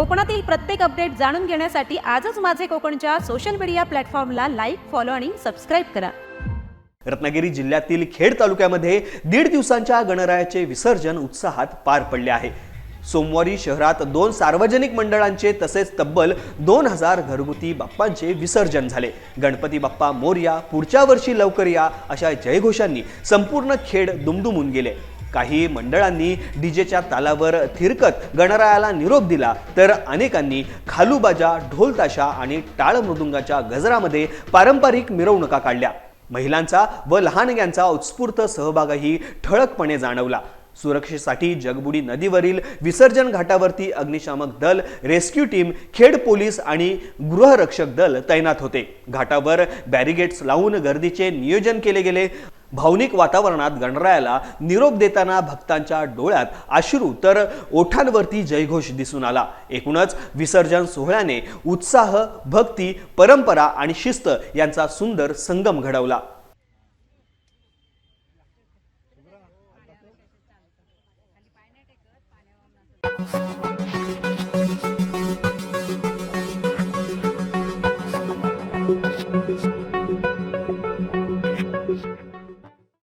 कोकणातील प्रत्येक अपडेट जाणून घेण्यासाठी आजच माझे कोकणच्या सोशल मीडिया प्लॅटफॉर्मला लाईक फॉलो आणि सबस्क्राईब करा. रत्नागिरी जिल्ह्यातील खेड तालुक्यामध्ये दीड दिवसांच्या गणरायाचे विसर्जन उत्साहात पार पडले आहे. सोमवारी शहरात दोन सार्वजनिक मंडळांचे तसेच तब्बल दोन हजार घरगुती बाप्पांचे विसर्जन झाले. गणपती बाप्पा मोरया पुढच्या वर्षी लवकर या अशा जयघोषांनी संपूर्ण खेड दुमदुमून गेले. काही मंडळांनी डीजेच्या तालावर थिरकत गणरायाला निरोप दिला तर अनेकांनी खालूबाजा ढोलताशा आणि टाळ मृदुंगाच्या गजरामध्ये पारंपरिक मिरवणुका काढल्या. महिलांचा व लहानग्यांचा उत्स्फूर्त सहभागही ठळकपणे जाणवला. सुरक्षेसाठी जगबुडी नदीवरील विसर्जन घाटावरती अग्निशामक दल रेस्क्यू टीम खेड पोलीस आणि गृहरक्षक दल तैनात होते. घाटावर बॅरिगेट्स लावून गर्दीचे नियोजन केले गेले. भावनिक वातावरणात गणरायाला निरोप देताना भक्तांच्या डोळ्यात अश्रू तर ओठांवरती जयघोष दिसून आला. एकूणच विसर्जन सोहळ्याने उत्साह भक्ती परंपरा आणि शिस्त यांचा सुंदर संगम घडवला.